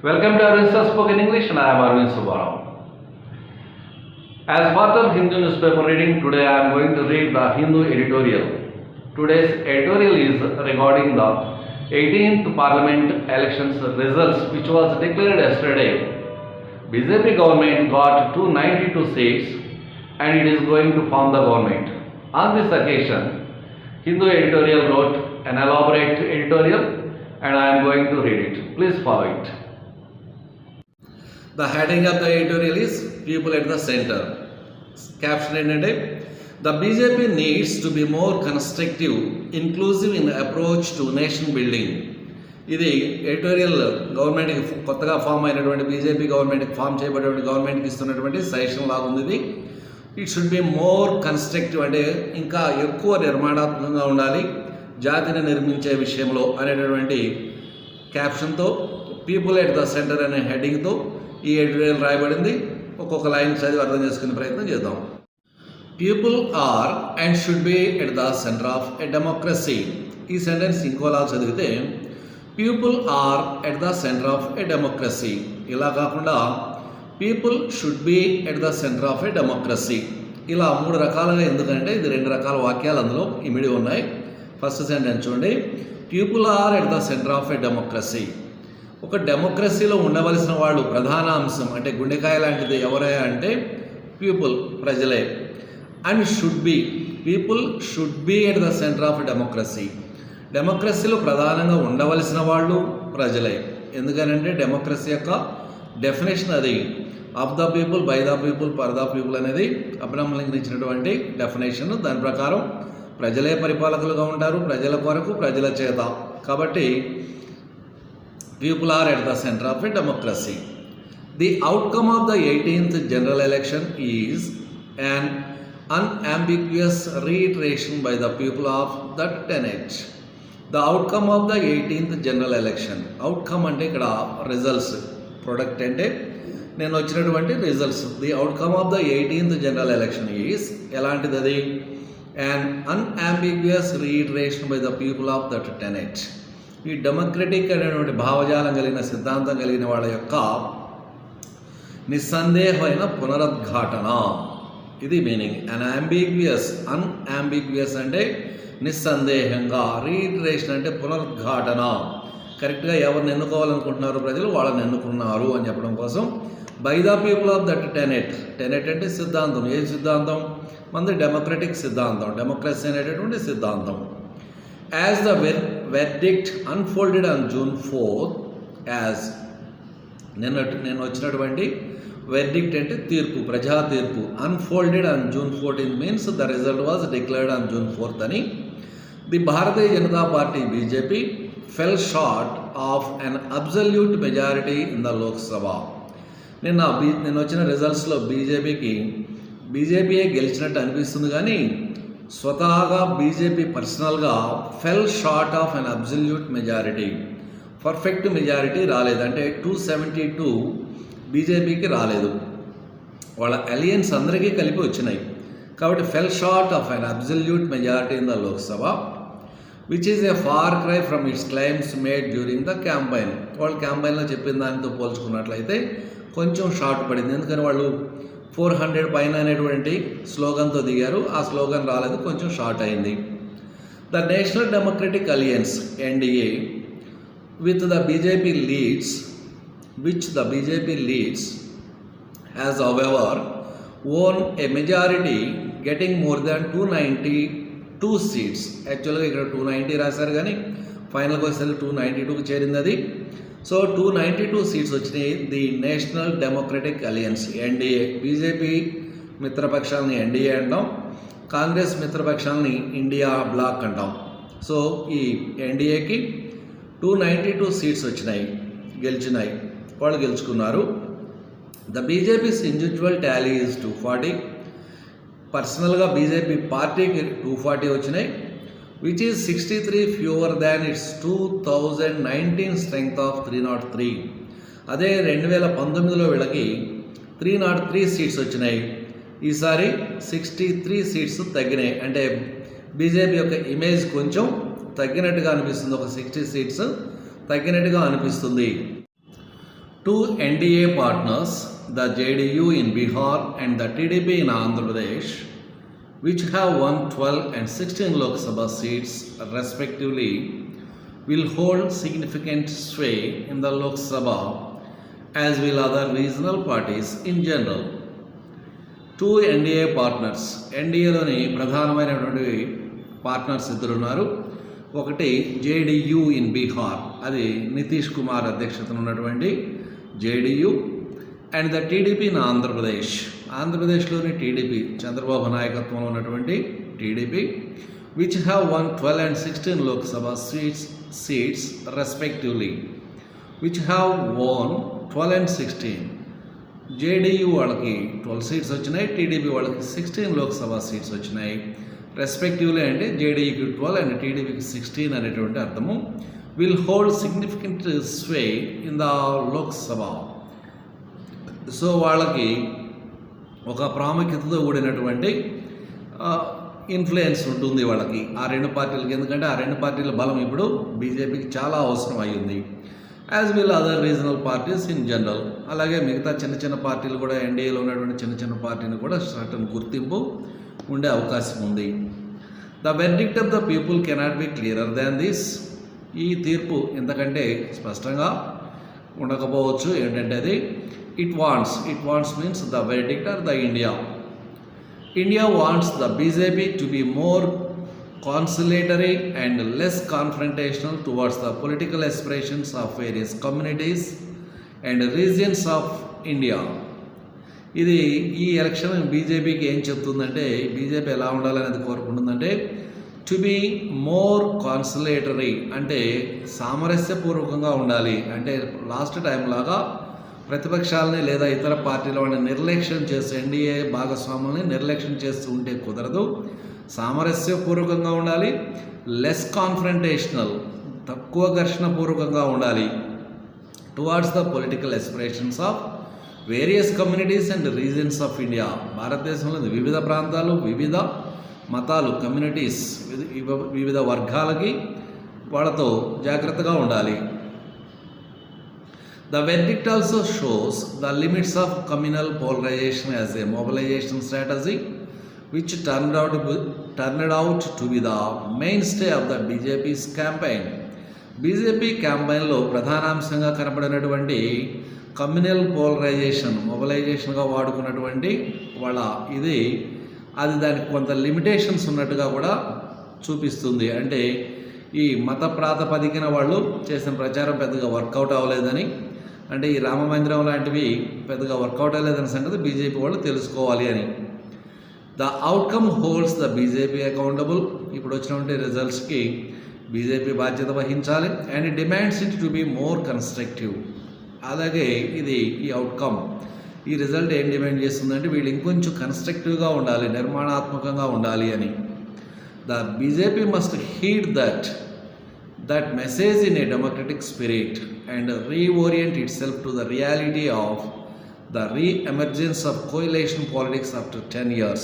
Welcome to Arvind Spoken English and I am Arvind Subbarao. As part of Hindu newspaper reading, today I am going to read the Hindu editorial. Today's editorial is regarding the 18th Parliament elections results which was declared yesterday. BJP government got 292 seats and it is going to form the government. On this occasion, Hindu editorial wrote an elaborate editorial and I am going to read it. Please follow it. The heading of the editorial is people at the centre caption ఏంటంటే the BJP needs to be more constructive inclusive in approach to nation building ఇది editorial గవర్నమెంట్కి కొత్తగా form అయినటువంటి BJP గవర్నమెంట్కి form చేయబడినటువంటి గవర్నమెంట్కి ఇస్తున్నటువంటి suggestion లాగా ఉంది ఇది. It should be more constructive అంటే ఇంకా ఎక్కువ నిర్మాణాత్మకంగా ఉండాలి జాతిని నిర్మించే విషయంలో అనేటటువంటి క్యాప్షన్తో పీపుల్ ఎట్ ద సెంటర్ అనే హెడ్డింగ్తో ఈ ఎడిటోరియల్ రాయబడింది? ఒక్కొక్క లైన్ చదివి అర్థం చేసుకునే ప్రయత్నం చేద్దాం. People are and should be at the centre of a democracy ఈ సెంటెన్స్ ఇంకోలా చదివితే people are at the centre of a democracy ఇలా కాకుండా people should be at the centre of a democracy ఇలా మూడు రకాలుగా ఎందుకంటే ఇది రెండు రకాల వాక్యాలు అందులో ఇమిడి ఉన్నాయి. ఫస్ట్ సెంటెన్స్ చూడండి. People are at the centre of a democracy ఒక డెమోక్రసీలో ఉండవలసిన వాళ్ళు ప్రధాన అంశం అంటే గుండెకాయ లాంటిది ఎవరయ్యా అంటే పీపుల్ ప్రజలే. And should be people should be at the centre of democracy డెమోక్రసీలో ప్రధానంగా ఉండవలసిన వాళ్ళు ప్రజలే. ఎందుకనంటే డెమోక్రసీ యొక్క డెఫినేషన్ అది. Of the people by the people for the people అనేది అబ్రహం లింకన్ ఇచ్చినటువంటి డెఫినేషన్ దాని ప్రకారం ప్రజలే పరిపాలకులుగా ఉంటారు. ప్రజల కొరకు ప్రజల చేత. కాబట్టి people are at the centre of a democracy the outcome of the eighteenth general election is an unambiguous reiteration by the people of that tenet. The outcome of the 18th general election. Outcome అంటే ఇక్కడ results product అంటే నేను వచ్చినటువంటి results the outcome of the eighteenth general election is ఎలాంటిది అది and unambiguous reiteration by the people of that tenet ఈ democratic అనేటువంటి భావజాలం కలిగిన సిద్ధాంతం కలిగిన వాళ్ళ యొక్క నిస్సందేహమైన పునరుద్ఘాటన. ఇది మీనింగ్ అన్ అంబిగ్వియస్ అన్అంబిగ్వియస్ అంటే నిస్సందేహంగా రీఇటరేషన్ అంటే పునరుద్ఘాటన. కరెక్ట్గా ఎవరిని ఎన్నుకోవాలనుకుంటున్నారు ప్రజలు వాళ్ళని ఎన్నుకున్నారు అని చెప్పడం కోసం by the people of that tenet tenet అంటే సిద్ధాంతం. ఏ సిద్ధాంతం? మనది డెమోక్రటిక్ సిద్ధాంతం. డెమోక్రసీ అనేటటువంటి సిద్ధాంతం. As the ver verdict unfolded on June four as నిన్న నేను వచ్చినటువంటి వెర్డిక్ట్ అంటే తీర్పు ప్రజా తీర్పు. Unfolded on June fourteen means the result was declared on June fourth అని the Bharatiya Janata party BJP fell short of an absolute majority in the Lok Sabha నిన్న బీ నిన్న వచ్చిన రిజల్ట్స్లో బీజేపీకి బీజేపీయే గెలిచినట్టు అనిపిస్తుంది కానీ స్వతహాగా బీజేపీ పర్సనల్గా fell short of an absolute majority perfect majority రాలేదు. అంటే టూ సెవెంటీ టూ బీజేపీకి రాలేదు. వాళ్ళ అలియన్స్ అందరికీ కలిపి వచ్చినాయి. కాబట్టి fell short of an absolute majority in the Lok Sabha which is a far cry from its claims made during the campaign వాళ్ళు క్యాంపైన్లో చెప్పిన దానితో పోల్చుకున్నట్లయితే కొంచెం షార్ట్ పడింది. ఎందుకని వాళ్ళు ఫోర్ హండ్రెడ్ పైన అనేటువంటి స్లోగన్తో దిగారు. ఆ స్లోగన్ రాలేదు కొంచెం షార్ట్ అయింది. The national democratic alliance NDA with the BJP leads which the BJP leads has however won a majority getting more than two ninety two seats యాక్చువల్గా ఇక్కడ టూ నైంటీ రాశారు కానీ ఫైనల్కి వచ్చేసరికి టూ నైంటీ టూకి చేరింది అది so two ninety two seats వచ్చినాయి. The national democratic alliance NDA BJP మిత్రపక్షాలని NDA అంటాం. కాంగ్రెస్ మిత్రపక్షాలని ఇండియా బ్లాక్ అంటాం. సో ఈ ఎన్డీఏకి టూ నైంటీ టూ సీట్స్ వచ్చినాయి. గెలిచినాయి. వాళ్ళు గెలుచుకున్నారు. The BJP's individual tally is two forty పర్సనల్గా బీజేపీ పార్టీకి టూ ఫార్టీ వచ్చినాయి. Which is sixty three fewer than its two thousand nineteen strength of three not three అదే రెండు వేల పంతొమ్మిదిలో వీళ్ళకి త్రీ నాట్ త్రీ సీట్స్ వచ్చినాయి. ఈసారి సిక్స్టీ త్రీ సీట్స్ తగ్గినాయి. అంటే బీజేపీ యొక్క ఇమేజ్ కొంచెం తగ్గినట్టుగా అనిపిస్తుంది. ఒక సిక్స్టీ సీట్స్ తగ్గినట్టుగా అనిపిస్తుంది. Two NDA partners the JDU in Bihar and the TDP in Andhra Pradesh which have won 12 and 16 Lok Sabha seats respectively, will hold significant sway in the Lok Sabha as will other regional parties in general. Two NDA partners ఎన్డీఏలోని ప్రధానమైనటువంటి partners ఇద్దరు ఉన్నారు ఒకటి JDU in Bihar అది నితీష్ కుమార్ అధ్యక్షతన ఉన్నటువంటి JDU and the TDP in Andhra Pradesh ఆంధ్రప్రదేశ్లోని TDP Chandrababu నాయకత్వంలో ఉన్నటువంటి TDP which have won twelve and sixteen Lok Sabha seats seats respectively which have won twelve and sixteen JDU వాళ్ళకి ట్వెల్వ్ సీట్స్ వచ్చినాయి TDP వాళ్ళకి sixteen Lok Sabha seats వచ్చినాయి. Respectively అంటే జేడీయూకి twelve and టీడీపీకి సిక్స్టీన్ అనేటువంటి అర్థము. Will hold significant sway in the Lok Sabha so వాళ్ళకి ఒక ప్రాముఖ్యతతో కూడినటువంటి ఇన్ఫ్లుయెన్స్ ఉంటుంది వాళ్ళకి. ఆ రెండు పార్టీలకి. ఎందుకంటే ఆ రెండు పార్టీల బలం ఇప్పుడు బీజేపీకి చాలా అవసరం అయ్యింది. As well other regional parties in general అలాగే మిగతా చిన్న చిన్న పార్టీలు కూడా ఎన్డీఏలో ఉన్నటువంటి చిన్న చిన్న పార్టీని కూడా సర్టన్ గుర్తింపు ఉండే అవకాశం ఉంది. The verdict of the people cannot be clearer than this ఈ తీర్పు ఎంతకంటే స్పష్టంగా ఉండకపోవచ్చు. ఏంటంటే అది it wants it wants means the verdict are the India India wants the BJP to be more conciliatory and less confrontational towards the political expressions of various communities and regions of India ఇది ఈ election బీజేపీకి ఏం చెప్తుందంటే BJP ఎలా ఉండాలనేది కోరుకుంటుందంటే to be more conciliatory అంటే సామరస్యపూర్వకంగా ఉండాలి. అంటే లాస్ట్ టైం లాగా ప్రతిపక్షాలని లేదా ఇతర పార్టీల వాడిని నిర్లక్ష్యం చేస్తే ఎన్డీఏ భాగస్వాముల్ని నిర్లక్ష్యం చేస్తూ ఉంటే కుదరదు. సామరస్యపూర్వకంగా ఉండాలి. లెస్ కాన్ఫరంటేషనల్ తక్కువ ఘర్షణపూర్వకంగా ఉండాలి. Towards the political aspirations of various communities and regions of India భారతదేశంలోని వివిధ ప్రాంతాలు వివిధ మతాలు కమ్యూనిటీస్ వివిధ వర్గాలకి వాళ్ళతో జాగ్రత్తగా ఉండాలి. The verdict also shows the limits of communal polarization as a mobilization strategy, which turned out to be, turned out to be the mainstay of the BJP's campaign. BJP క్యాంపెయిన్లో ప్రధానాంశంగా కనపడినటువంటి కమ్యూనల్ పోలరైజేషన్ మొబలైజేషన్గా వాడుకున్నటువంటి వాళ్ళ ఇది అది దానికి కొంత limitations ఉన్నట్టుగా కూడా చూపిస్తుంది అంటే ఈ మత ప్రాతిపదికన వాళ్ళు చేసిన ప్రచారం పెద్దగా వర్కౌట్ అవ్వలేదని అంటే ఈ రామ మందిరం లాంటివి పెద్దగా వర్కౌట్ అవ్వలేదనే సంగతి బీజేపీ వాళ్ళు తెలుసుకోవాలి అని. The outcome holds the BJP accountable ఇప్పుడు వచ్చినటువంటి రిజల్ట్స్కి బీజేపీ బాధ్యత వహించాలి. And demands it to be more constructive అలాగే ఇది ఈ అవుట్కమ్ ఈ రిజల్ట్ ఏం డిమాండ్ చేస్తుందంటే వీళ్ళు ఇంకొంచెం కన్స్ట్రక్టివ్గా ఉండాలి నిర్మాణాత్మకంగా ఉండాలి అని. The BJP must heed that that message in a democratic spirit and reorient itself to the reality of the re-emergence of coalition politics after 10 years.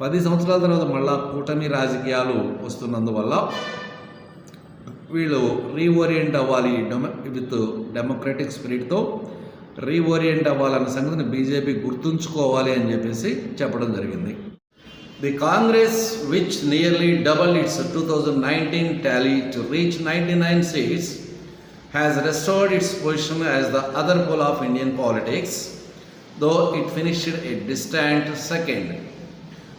పది సంవత్సరాల తర్వాత మళ్ళా కూటమి రాజకీయాలు వస్తున్నందువల్ల వీళ్ళు రీఓరియంట్ అవ్వాలి డెమ విత్ డెమోక్రటిక్ స్పిరిట్తో రీఓరియంట్ అవ్వాలన్న సంగతిని బీజేపీ గుర్తుంచుకోవాలి అని చెప్పేసి చెప్పడం జరిగింది The Congress, which nearly doubled its 2019 tally to reach 99 seats, has restored its position as the other pole of Indian politics, though it finished a distant second.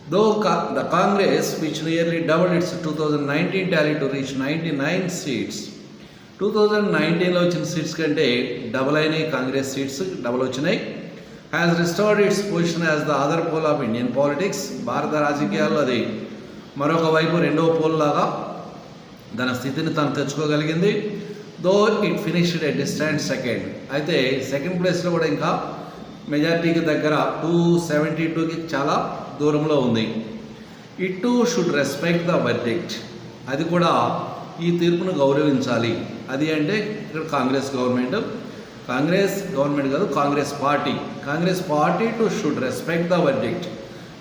Though co- the Congress, which nearly doubled its 2019 tally to reach 99 seats, 2019లో వచ్చిన seats కంటే double అయినాయి Congress seats double వచ్చినాయి has restored its position as the other pole of Indian politics భారత రాజకీయాల్లో అది మరొక వైపు రెండవ పోల్ లాగా దాని స్థితిని తను తెచ్చుకోగలిగింది. Though it finished a distant second అయితే సెకండ్ ప్లేస్లో కూడా ఇంకా మెజార్టీకి దగ్గర టూ సెవెంటీ టూకి చాలా దూరంలో ఉంది. It too should respect the verdict అది కూడా ఈ తీర్పును గౌరవించాలి. అది అంటే ఇక్కడ కాంగ్రెస్ గవర్నమెంట్ కాంగ్రెస్ గవర్నమెంట్ కాదు Congress party. Congress party too should respect the verdict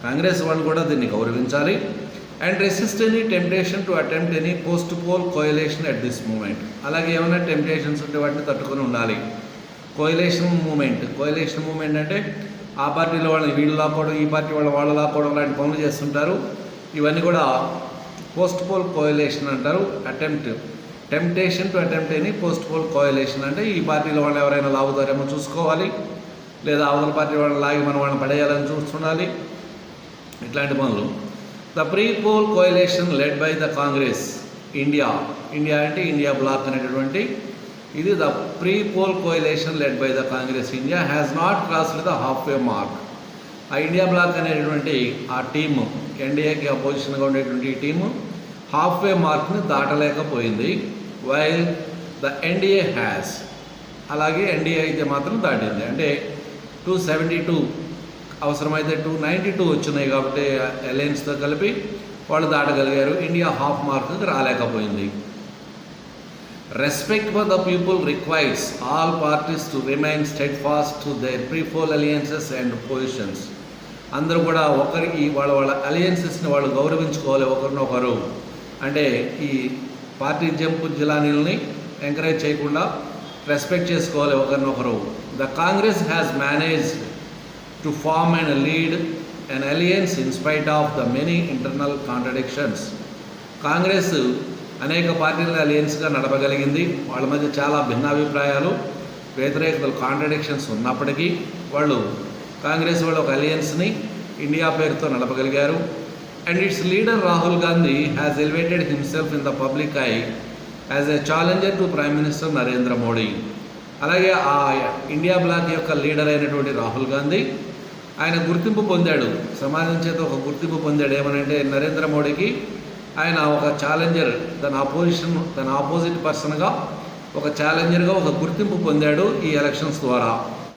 Congress వాళ్ళు కూడా దీన్ని గౌరవించాలి. And resist any temptation to attempt any post poll coalition at this moment అలాగే ఏమైనా టెంప్టేషన్స్ ఉంటే వాటిని తట్టుకొని ఉండాలి. కోయలేషన్ మూమెంట్ కోయలేషన్ మూమెంట్ అంటే ఆ పార్టీలో వాళ్ళని వీళ్ళు లాక్కోవడం ఈ పార్టీ వాళ్ళు వాళ్ళు లాక్కోవడం లాంటి పనులు చేస్తుంటారు. ఇవన్నీ కూడా పోస్ట్ పోల్ కోయలేషన్ అంటారు. Attempt temptation to attempt any post poll coalition అంటే ఈ పార్టీలో వాళ్ళు ఎవరైనా లాగుతారేమో చూసుకోవాలి. లేదా అవతల పార్టీ వాళ్ళని లాగి మనం వాళ్ళని పడేయాలని చూస్తుండాలి. ఇట్లాంటి పనులు. The pre poll coalition led by the Congress India India అంటే ఇండియా బ్లాక్ అనేటటువంటి ఇది the pre poll coalition led by the Congress India has not crossed the half way mark ఆ ఇండియా బ్లాక్ అనేటువంటి ఆ టీము ఎన్డీఏకి అపోజిషన్గా ఉండేటువంటి ఈ టీము హాఫ్ వే మార్క్ని దాటలేకపోయింది. వైల్ ద ఎన్డీఏ హ్యాస్ అలాగే ఎన్డీఏ అయితే మాత్రం దాటింది. అంటే టూ సెవెంటీ టూ అవసరమైతే టూ నైంటీ టూ వచ్చినాయి కాబట్టి అలయన్స్తో కలిపి వాళ్ళు దాటగలిగారు. ఇండియా హాఫ్ మార్క్కి రాలేకపోయింది. Respect for the people requires all parties to remain steadfast to their pre poll alliances and positions అందరూ కూడా ఒకరికి వాళ్ళ వాళ్ళ అలియన్సెస్ని వాళ్ళు గౌరవించుకోవాలి ఒకరినొకరు. అంటే ఈ పార్టీ జంపు జిలానీలని ఎంకరేజ్ చేయకుండా రెస్పెక్ట్ చేసుకోవాలి ఒకరినొకరు. The Congress has managed to form and lead an alliance in spite of the many internal contradictions Congress అనేక పార్టీల అలియన్స్గా నడపగలిగింది. వాళ్ళ మధ్య చాలా భిన్నాభిప్రాయాలు వ్యతిరేకతలు కాంట్రడిక్షన్స్ ఉన్నప్పటికీ వాళ్ళు కాంగ్రెస్ వాళ్ళు ఒక అలియన్స్ని ఇండియా పేరుతో నడపగలిగారు. And its leader Rahul Gandhi has elevated himself in the public eye as a challenger to prime minister Narendra Modi అలాగే ఆ ఇండియా బ్లాక్ యొక్క లీడర్ అయినటువంటి రాహుల్ గాంధీ ఆయన గుర్తింపు పొందాడు. సమాజం చేత ఒక గుర్తింపు పొందాడు. ఏమనంటే నరేంద్ర మోడీకి ఆయన ఒక ఛాలెంజర్ తన ఆపోజిషన్ తన ఆపోజిట్ పర్సన్గా ఒక ఛాలెంజర్గా ఒక గుర్తింపు పొందాడు ఈ ఎలక్షన్స్ ద్వారా.